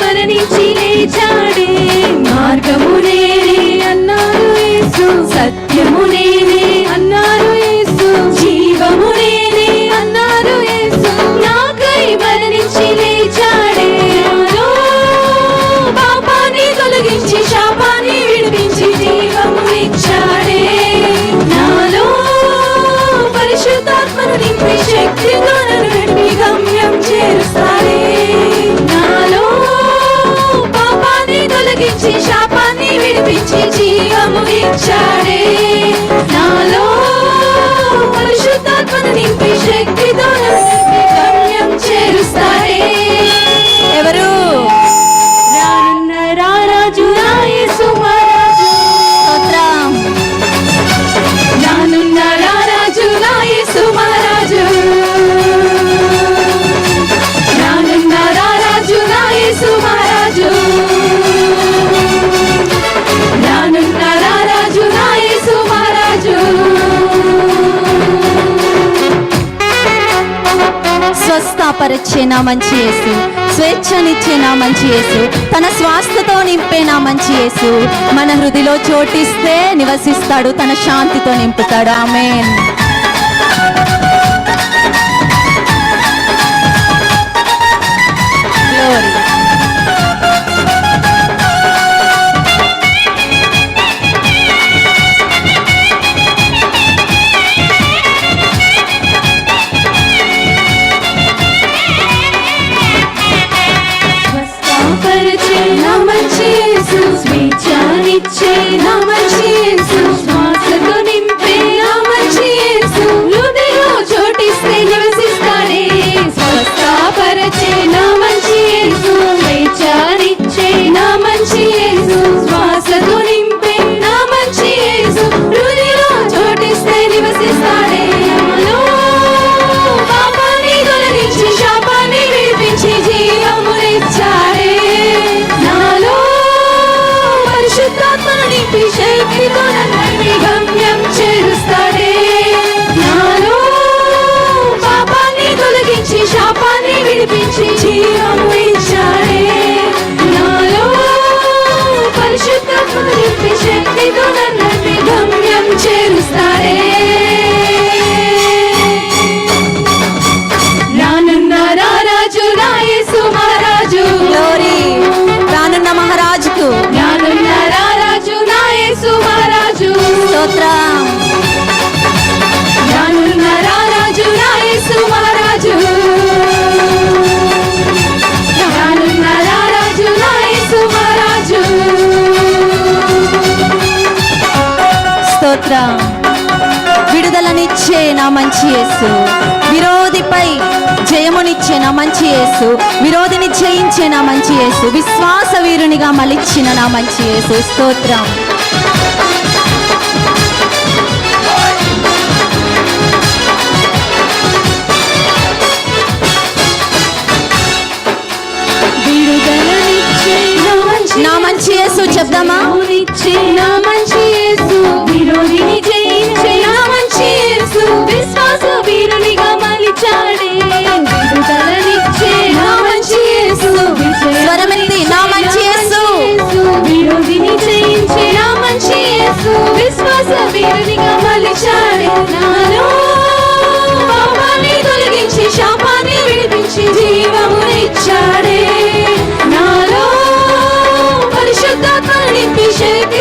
మరణించి లేచా church. స్వస్థపరిచే నా మంచి యేసు. స్వేచ్ఛనిచ్చే నా మంచి యేసు. తన స్వాస్థతో నింపే నా మంచి యేసు. మన హృదిలో చోటిస్తే నివసిస్తాడు తన శాంతితో నింపుతాడు. ఆమె Glory. పాపాన్ని విడిపించి జీవం స్తోత్రం విడుదలనిచ్చే నా మంచి యేసు. విరోధిపై జయమునిచ్చే నా మంచి యేసు. విరోధిని జయించే నా మంచి యేసు. విశ్వాస వీరునిగా మలిచిన నా మంచి యేసు. స్తోత్రం. నా మంచి యేసు చెప్దామా? నా మంచి should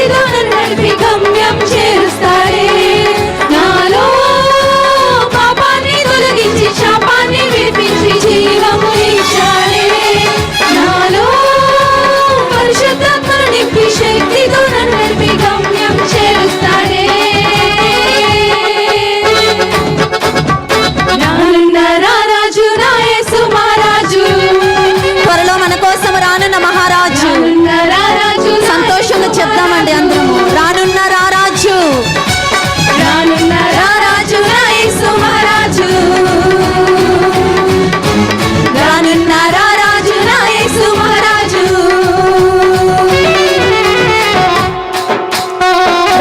చెప్దామండి అందరము. రానున్న రారాజు. రానున్న రారాజు మహారాజు. రానున్న రారాజు మహారాజు.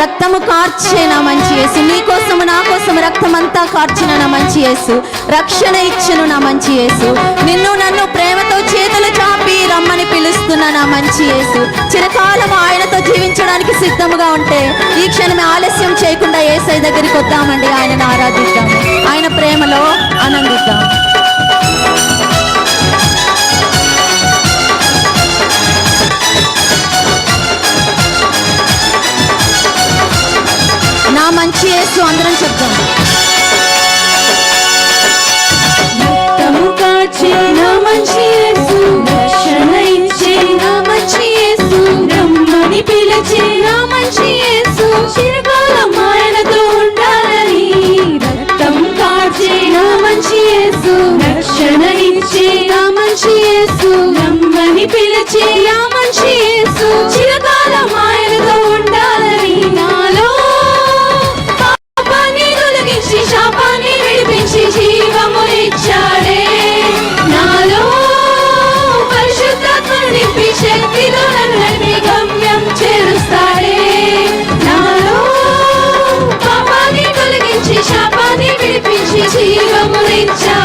రక్తము కార్చే నా మంచి యేసు. నీ కోసము నా కోసం రక్తమంతా కార్చిన నా మంచి యేసు. రక్షణ ఇచ్చను నా మంచి యేసు. నిన్ను నన్ను ప్రేమతో చేతులు చాపి రమ్మని పిలుస్తున్న నా మంచి యేసు. సిద్ధముగా ఉంటే ఈ క్షణమే ఆలస్యం చేయకుండా ఏసై దగ్గరికి వద్దామండి. ఆయనను ఆరాధిద్దాము ఆయన ప్రేమలో ఆనందిద్దాం. నా మంచి యేసు అందరం చెప్తాం నా మంచి యేసు రక్షణ ఇచ్చే నా మంచి యేసు రమ్మని పిలిచే శక్తితో నన్ను గమ్యం చేరుస్తాడే. నాలో పాపాన్ని తొలగించి శాపాన్ని విడిపించి జీవమునిచ్చా.